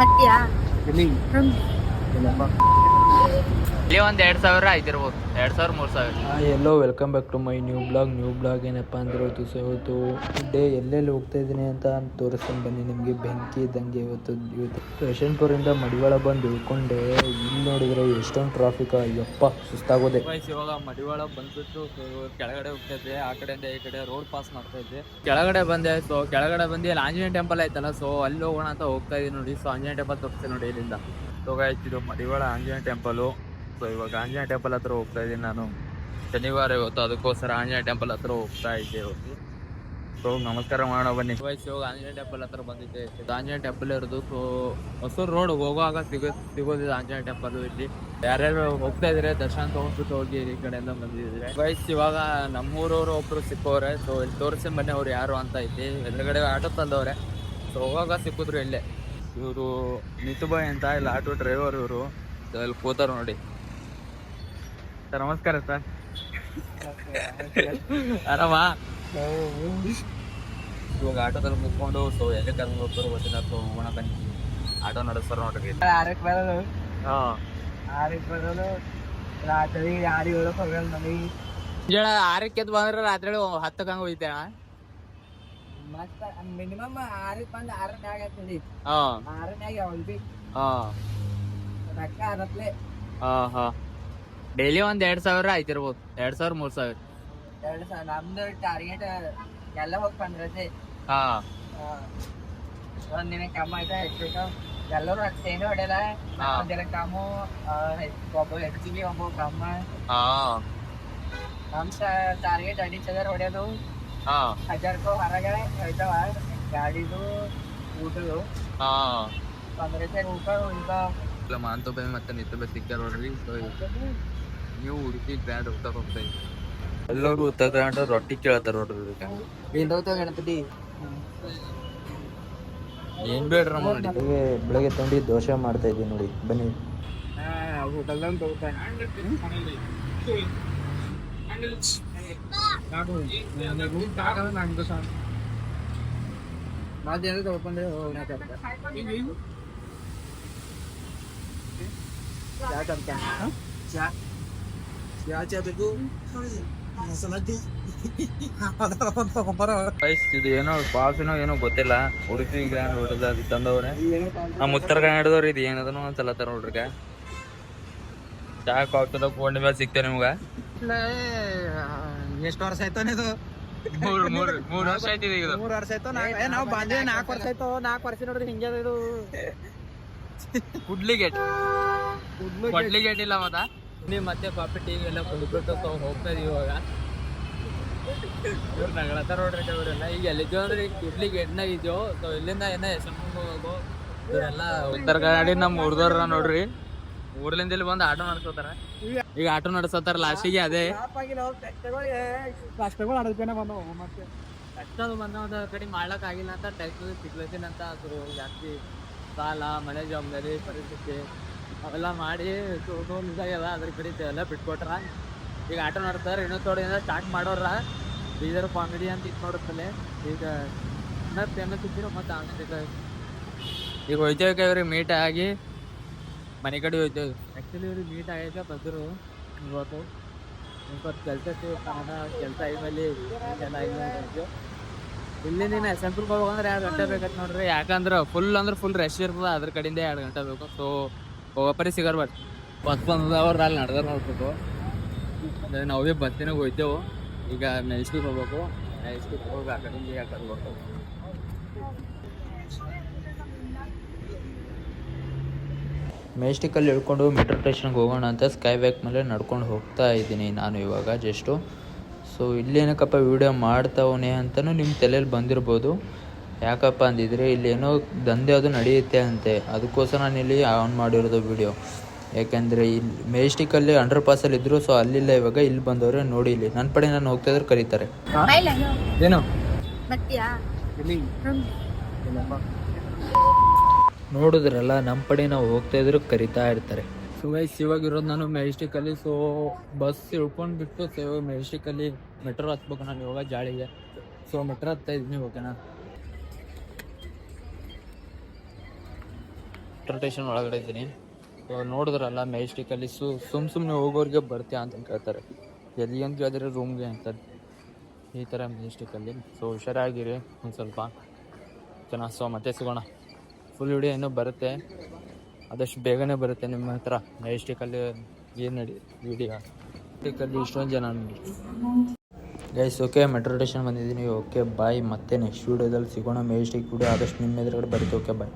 ಬರ್ತೀಯಾ ಎಲ್ಲಿ ಹ್ಮ್. ಇಲ್ಲಪ್ಪ ಇಲ್ಲಿ ಒಂದು ಎರಡು ಸಾವಿರ ಆಯ್ತಿರ್ಬೋದು ಎರಡು ಸಾವಿರ ಮೂರು ಸಾವಿರ. Hello welcome back to my new blog new blog ಏನಪ್ಪ ಅಂದ್ರೆ ಇವತ್ತು ಸೊ ಇವತ್ತು ಡೇ ಎಲ್ಲೆಲ್ಲಿ ಹೋಗ್ತಾ ಇದ್ದೀನಿ ಅಂತ ತೋರಿಸ್ಕೊಂಡು ಬನ್ನಿ. ನಿಮಗೆ ಬೆಂಕಿ ಇದ್ದಂಗೆ ಇವತ್ತು ಇವತ್ತು. ಯಶವಂತಪುರಿಂದ ಮಡಿವಾಳ ಬಂದು ಇಳ್ಕೊಂಡೆ. ಇಲ್ಲಿ ನೋಡಿದ್ರೆ ಎಷ್ಟೊಂದು ಟ್ರಾಫಿಕ್ ಅಯ್ಯಪ್ಪ ಸುಸ್ತಾಗೋದೆ. ಇವಾಗ ಮಡಿವಾಳ ಬಂದ್ಬಿಟ್ಟು ಕೆಳಗಡೆ ಹೋಗ್ತಾ ಇದ್ದೆ. ಆ ಕಡೆಯಿಂದ ಈ ಕಡೆ ರೋಡ್ ಪಾಸ್ ಮಾಡ್ತಾ ಇದ್ದೆ. ಕೆಳಗಡೆ ಬಂದೆ ಸೊ ಕೆಳಗಡೆ ಬಂದು ಅಲ್ಲಿ ಆಂಜನೇಯ ಟೆಂಪಲ್ ಆಯ್ತಲ್ಲ ಸೊ ಅಲ್ಲಿ ಹೋಗೋಣ ಅಂತ ಹೋಗ್ತಾ ಇದ್ದೀನಿ ನೋಡಿ. ಸೊ ಆಂಜನೇಯ ಟೆಂಪಲ್ ತೋರಿಸ್ತೀನಿ ನೋಡಿ ಇಲ್ಲಿಂದ. ಸೊ ಇದು ಮಡಿವಾಳ ಆಂಜನೇಯ ಟೆಂಪಲು ಇವಾಗ ಆಂಜನೇಯ ಟೆಂಪಲ್ ಹತ್ರ ಹೋಗ್ತಾ ಇದ್ದೀನಿ ನಾನು. ಶನಿವಾರ ಇವತ್ತು ಅದಕ್ಕೋಸ್ಕರ ಆಂಜನೇಯ ಟೆಂಪಲ್ ಹತ್ರ ಹೋಗ್ತಾ ಇದ್ದೆ ಇವತ್ತು. ಸೊ ನಮಸ್ಕಾರ ಮಾಡೋ ಬನ್ನಿ. ಇವಾಗ ಆಂಜನೇಯ ಟೆಂಪಲ್ ಹತ್ರ ಬಂದಿದ್ದೆ. ಇದು ಆಂಜನೇಯ ಟೆಂಪಲ್ ಇರೋದು ಸೊ ಹೊಸೂರು ರೋಡ್ ಹೋಗುವಾಗ ಸಿಗೋ, ಸಿಗೋದಿಲ್ಲ ಆಂಜನೇಯ ಟೆಂಪಲ್ ಇಲ್ಲಿ. ಯಾರ್ಯಾರು ಹೋಗ್ತಾ ಇದ್ರೆ ದರ್ಶನ ತಗೊಂಡ್ಬಿಟ್ಟು ಹೋಗಿ ಈ ಕಡೆಯಿಂದ ಬಂದಿದ್ರೆ. ವಯಸ್ಸು ಇವಾಗ ನಮ್ಮೂರವ್ರು ಒಬ್ರು ಸಿಕ್ಕವ್ರೆ ಸೊ ಇಲ್ಲಿ ತೋರಿಸಿ ಬನ್ನಿ ಅವ್ರು ಯಾರು ಅಂತ ಐತಿ ಎದುರುಗಡೆ ಆಟೋ ತಂದವ್ರೆ. ಸೊ ಹೋಗಾಗ ಸಿಕ್ಕಿದ್ರು ಇಲ್ಲೇ. ಇವರು ನಿತುಬಾಯ್ ಅಂತ, ಇಲ್ಲಿ, ಆಟೋ ಡ್ರೈವರ್ ಇವರು. ಇಲ್ಲಿ ಕೂತಾರೆ ನೋಡಿ. ಸರ್ ನಮಸ್ಕಾರ ಸರ್. ಅರವಾ ಇವಾಗ ಆಟೋದಲ್ಲಿ ಮುಗ್ಕೊಂಡು ಸೊ ಎಲ್ಲಿ ಕರ್ಕೊಂಡು ಹೋಗ್ತಾರೋ ಗೊತ್ತಿಲ್ಲ ಸೊ ಹೋಗೋಣ ಬನ್ನಿ. ಆಟೋ ನಡೆಸ್ತಾರ ನೋಡ್ರಿ. ಆರಕ್ಕೆ ಬರೋದು. ಹಾಂ. ಆರಕ್ಕೆ ಬರೋದು. ರಾತ್ರಿ ಆರು ಏಳಕ್ಕೆ ಹೋಗಲ್ಲ ನಮಗೆ ಮುಂಜಾನೆ ಆರಕ್ಕೆ ಎದ್ದು ಬಂದ್ರೆ ರಾತ್ರಿ ಹತ್ತಕ್ಕೆ ಹಂಗೆ ಹೋಯ್ತೆ ಮತ್ತ ಮಿನಿಮಮ್ ಆರಕ್ಕೆ ಬಂದು ಆರನೇ ಆಗತ್ತೆ ಹಾಂ. ಆರನೇ ಆಗಿ ಅವಲ್ ಹಾಂ ಹಾಂ. ರೊಕ್ಕ ಆರತ್ಲೆ ಹಾ ಹಾ. ಡೈಲಿ ಒಂದ್ ಎರಡ್ ಸಾವಿರ ಆಯ್ತಿರ್ಬೋದು. ಎರಡ್ ಸಾವಿರ ಮೂರ್ ಸಾವಿರ. ಎರಡು ಸಾವಿರ. ನಮ್ದು ಟಾರ್ಗೆಟ್ ಎಲ್ಲ ಹೋಗಿ ಬಂದ್ರತೆ ಹಾ. ಒಂದ್ ದಿನ ಕಮ್ಮ ಆಯ್ತಾ ಹೆಚ್ಚು ಎಲ್ಲರೂ ಅಷ್ಟೇನು ಹೊಡೆಯಲ್ಲ. ಹಾ. ಒಂದಿನ ಕಮ್ಮು ಒಬ್ಬ ಹೆಚ್ಚಿಗೆ ಒಬ್ಬ ಕಮ್ಮ. ನಮ್ ಟಾರ್ಗೆಟ್ ಅಡಿ ಚದರ್ ಹೊಡೆಯೋದು. ಹಜಾರ್ ಹಜಾರ್ಕೋ ಹೊರಗಡೆ ಹೋಯ್ತಾವ. ಗಾಡಿದು ಊಟದು. ಪಂದ್ರ ಊಟ ಊಟ. ಇಲ್ಲ ಮಾಂತೊಬ್ಬೆ ಮತ್ತೆ ನಿತ್ತೊಬ್ಬೆ ಸಿಕ್ಕಾರ ನೋಡ್ರಿ ಸೊ ನೀವು ಉಡುಪಿ ಬ್ರ್ಯಾಂಡ್ ಹೋಗ್ತಾ ಹೋಗ್ತಾ ಇದ್ದೀವಿ ಎಲ್ಲರೂ ಉತ್ತರ ಕರ್ನಾಟಕ ರೊಟ್ಟಿ ಕೇಳ್ತಾರ ನೋಡ್ರಿ ಇದಕ್ಕೆ. ಏನ್ ಹೋಗ್ತಾವ ಗಣಪತಿ ಏನ್ ಬೇಡ್ರ ನೋಡಿ ಬೆಳಗ್ಗೆ ತಂಡಿ ದೋಸೆ ಮಾಡ್ತಾ ಇದ್ದೀನಿ ನೋಡಿ ಬನ್ನಿ. ಹೋಟೆಲ್ದಾಗ ತಗೋತಾನೆ ತಗೊಂಡೆ ತಗೊಂಡ್ರೆ ಗೈಸ್, ಇದು ಏನೋ ಪಾಸಿನೋ ಏನೋ ಗೊತ್ತಿಲ್ಲ. ಉಡುಪಿ ಗ್ರ್ಯಾಂಡ್ ಹೋಟೆಲ್ ಅದು ತಂದವ್ರೆ. ನಮ್ಮ ಉತ್ತರ ಕನ್ನಡದವ್ರು ಇದು ಏನದನೋ ಒಂದ್ಸಲ ತರ ನೋಡ್ರಿ ಚಾ ಕಾಫಿ ಫೋನ್ ಮೇಲೆ ಸಿಗ್ತೇವೆ ನಿಮ್ಗ. ಎಷ್ಟು ವರ್ಷ ಆಯ್ತಾನೆ ಇದು ಮೂರ್ ಮೂರ್ ಮೂರ್ ವರ್ಷ ಆಯ್ತು ಇದು. ಮೂರ್ ವರ್ಷ ಆಯ್ತು ನಾವ್ ನಾವು ಬಂದಿವಿ ನಾಲ್ಕು ವರ್ಷ ಆಯ್ತು ನಾಲ್ಕು ವರ್ಷ ನೋಡ್ರಿ ಹಿಂಗೆ ಇದು? ಕುಡ್ಲಿ ಗೇಟ್ ಕುಡ್ಲಿ ಗೇಟ್ ಇಲ್ಲ ಮತ್ತ ನೀವು ಮತ್ತೆ ಕಾಫಿ ಟೀ ಎಲ್ಲ ಕುಡ್ಬಿಟ್ಟು ಹೋಗ್ತಾ ಇದೀವಿ ಇವಾಗ. ಇವ್ರು ನಗಳತ್ತ ನೋಡ್ರಿ ಇವರೆಲ್ಲ ಈಗ ಎಲ್ಲಿದ್ದೀವಿ ಅಂದ್ರೆ ಈಗ ಕುಡ್ಲಿ ಗೇಟ್ನಾಗ ಇದ್ದೀವೋ ಸೊ ಇಲ್ಲಿಂದ ಏನ ಹೆಸರು ಇವರೆಲ್ಲ ಉತ್ತರ ಕನ್ನಡ ನಮ್ಮ ಹುಡ್ದವ್ರ ನೋಡ್ರಿ. ಊರ್ಲಿಂದ ಇಲ್ಲಿ ಬಂದು ಆಟೋ ನಡ್ಸೋತಾರ ಈಗ ಆಟೋ ನಡ್ಸೋತಾರ ಲಾಸ್ಟಿಗೆ ಅದೇ. ಕಷ್ಟಗಳು ಬಂದ ಕಡೆ ಮಾಡ್ಲಕ್ ಆಗಿಲ್ಲ ಅಂತ ಟ್ಯಾಕ್ಸ್ ಸಿಗ್ಲತ್ತೀನಿ ಅಂತ ಜಾಸ್ತಿ ಸಾಲ ಮನೆ ಜವಾಬ್ದಾರಿ, ಪರಿಸ್ಥಿತಿ, ಅವೆಲ್ಲ ಮಾಡಿ ಇದಾಗ್ಯದ ಅದ್ರ ಕಡೆ ಎಲ್ಲ ಬಿಟ್ಕೊಟ್ರ. ಈಗ ಆಟೋ ನೋಡ್ತಾರೆ, ಇನ್ನೂ ತೋಡಿಂದ ಸ್ಟಾರ್ಟ್ ಮಾಡೋರ. ಬೀದರ್ ಕಾಮಿಡಿ ಅಂತ ಇದು ನೋಡುತ್ತಲೆ. ಈಗ ಇನ್ನೂ ಫೇಮಸ್ ಇದ್ದಿರೋ ಮತ್ತೆ ಆಮೇಲೆ ಈಗ ಹೋಯ್ತೇವೆ ಇವ್ರಿಗೆ ಮೀಟ್ ಆಗಿ. ಮನೆ ಕಡೆ ಹೋಯ್ತೇವೆ. ಆ್ಯಕ್ಚುಲಿ ಇವ್ರಿಗೆ ಮೀಟ್ ಆಗೈತೆ ಬಂದರು ಇವತ್ತು. ಸ್ವಲ್ಪ ಕನ್ನಡ ಕೆಲಸ ಆದ್ಮೇಲೆ ಎಲ್ಲ ಇಲ್ಲಿ ನೀನು ಎಸೆಂಪುರ್ಗೆ ಹೋಗ್ಬೇಕಂದ್ರೆ ಎರಡು ಗಂಟೆ ಬೇಕಂತ ನೋಡ್ರಿ. ಯಾಕಂದ್ರೆ ಫುಲ್ ಅಂದ್ರೆ ಫುಲ್ ರಶ್ ಇರ್ತದೆ ಅದ್ರ ಕಡೆಯಿಂದ ಎರಡು ಗಂಟೆ ಬೇಕು. ಸೊ ಹೋಗೋಪರಿ ಸಿಗರ್ ಬಟ್ ಬಸ್ ಬಂದದ ಅವ್ರು ಅಲ್ಲಿ ನಡೆದ ನೋಡ್ಬೇಕು. ಅದೇ ನಾವು ಭೀ ಬಸ್ಸಿನಾಗ ಹೋಯ್ತೇವು. ಈಗ ಮೆಲ್ಸ್ಟಿಗೆ ಹೋಗ್ಬೇಕು. ಮೆಲ್ಸ್ಟಿಗೆ ಹೋಗಿ ಆ ಕಡೆಯಿಂದ ಈ ಕಡೆ ಬರ್ಬೇಕು. ಮೆಜೆಸ್ಟಿಕಲ್ಲಿ ಇಳ್ಕೊಂಡು ಮೆಟ್ರೋ ಸ್ಟೇಷನ್ಗೆ ಹೋಗೋಣ ಅಂತ ಸ್ಕೈ ಬ್ಯಾಕ್ ಮೇಲೆ ನಡ್ಕೊಂಡು ಹೋಗ್ತಾ ಇದ್ದೀನಿ ನಾನು ಇವಾಗ ಜಸ್ಟು ಸೊ ಇಲ್ಲೇನಕ್ಕಪ್ಪ ವೀಡಿಯೋ ಮಾಡ್ತಾವನೆ ಅಂತಲೂ ನಿಮ್ಮ ತಲೆಯಲ್ಲಿ ಬಂದಿರ್ಬೋದು. ಯಾಕಪ್ಪ ಅಂದಿದ್ರೆ ಇಲ್ಲೇನೋ ದಂಧೆ ಅದು ನಡೆಯುತ್ತೆ ಅಂತೆ. ಅದಕ್ಕೋಸ್ಕರ ನಾನು ಇಲ್ಲಿ ಆನ್ ಮಾಡಿರೋದು ವೀಡಿಯೋ. ಯಾಕೆಂದರೆ ಇಲ್ಲಿ ಮೆಜೆಸ್ಟಿಕಲ್ಲಿ ಅಂಡರ್ ಪಾಸಲ್ಲಿ ಇದ್ದರು ಸೊ ಅಲ್ಲಿಲ್ಲ ಇವಾಗ. ಇಲ್ಲಿ ಬಂದವರೆ ನೋಡಿ ಇಲ್ಲಿ. ನನ್ನ ಪಡೆ ನಾನು ಹೋಗ್ತಾ ಇದ್ರೆ ಕರೀತಾರೆ. ಏನು? ನೋಡಿದ್ರಲ್ಲ ನಮ್ಮ ಪಡೆ ನಾವು ಹೋಗ್ತಾ ಇದ್ರು ಕರಿತಾ ಇರ್ತಾರೆ. ಸೊ ಗೈಸ್ ಇವಾಗ ಇರೋದು ನಾನು ಮೆಜೆಸ್ಟಿಕಲ್ಲಿ ಸೊ ಬಸ್ ಇಳ್ಕೊಂಡು ಬಿಟ್ಟು ಸೊ ಇವಾಗ ಮೆಜೆಸ್ಟಿಕಲ್ಲಿ ಮೆಟ್ರೋ ಹತ್ಬೇಕು ನಾನು ಇವಾಗ ಜಾಳಿಗೆ. ಸೊ ಮೆಟ್ರೋ ಹತ್ತಾ ಇದ್ದೀನಿ ಓಕೆನಾ ಮೆಟ್ರೋ ಸ್ಟೇಷನ್ ಒಳಗಡೆ ಇದ್ದೀನಿ. ಸೊ ನೋಡಿದ್ರಲ್ಲ ಮೆಜೆಸ್ಟಿಕಲ್ಲಿ, ಸು ಸುಮ್ ಸುಮ್ಮನೆ ಹೋಗೋರಿಗೆ ಬರ್ತೀಯಾ ಅಂತ ಕೇಳ್ತಾರೆ. ಎಲ್ಲಿ ಅಂತ ಕೇಳಿದ್ರೆ ರೂಮ್ಗೆ ಅಂತಾರೆ ಈ ಥರ ಮೆಜೆಸ್ಟಿಕಲ್ಲಿ. ಸೊ ಹುಷಾರಾಗಿರಿ ಒಂದು ಸ್ವಲ್ಪ. ಚೆನ್ನಾಗಿ ಸೊ, ಮತ್ತೆ ಸಿಗೋಣ. ಫುಲ್ ವಿಡಿಯೋ ಏನೋ ಬರುತ್ತೆ. ಆದಷ್ಟು ಬೇಗನೆ ಬರುತ್ತೆ ನಿಮ್ಮ ಹತ್ರ. ಮೆಜೆಸ್ಟಿಕಲ್ಲಿ ಏನು ನಡಿ ವಿಡಿಯೋ ಮೆಜೆಸ್ಟಿಕಲ್ಲಿ ಇಷ್ಟೊಂದು ಜನ ಗೈಸ್ ಓಕೆ ಮೆಟ್ರೋ ಸ್ಟೇಷನ್ ಬಂದಿದ್ದೀನಿ. ಓಕೆ ಬಾಯ್ ಮತ್ತೆ ನೆಕ್ಸ್ಟ್ ವೀಡಿಯೋದಲ್ಲಿ ಸಿಗೋಣ. ಮೆಜೆಸ್ಟಿಕ್ ವೀಡಿಯೋ ಆದಷ್ಟು ನಿಮ್ಮ ಎದುರುಗಡೆ ಬರುತ್ತೆ. Okay bye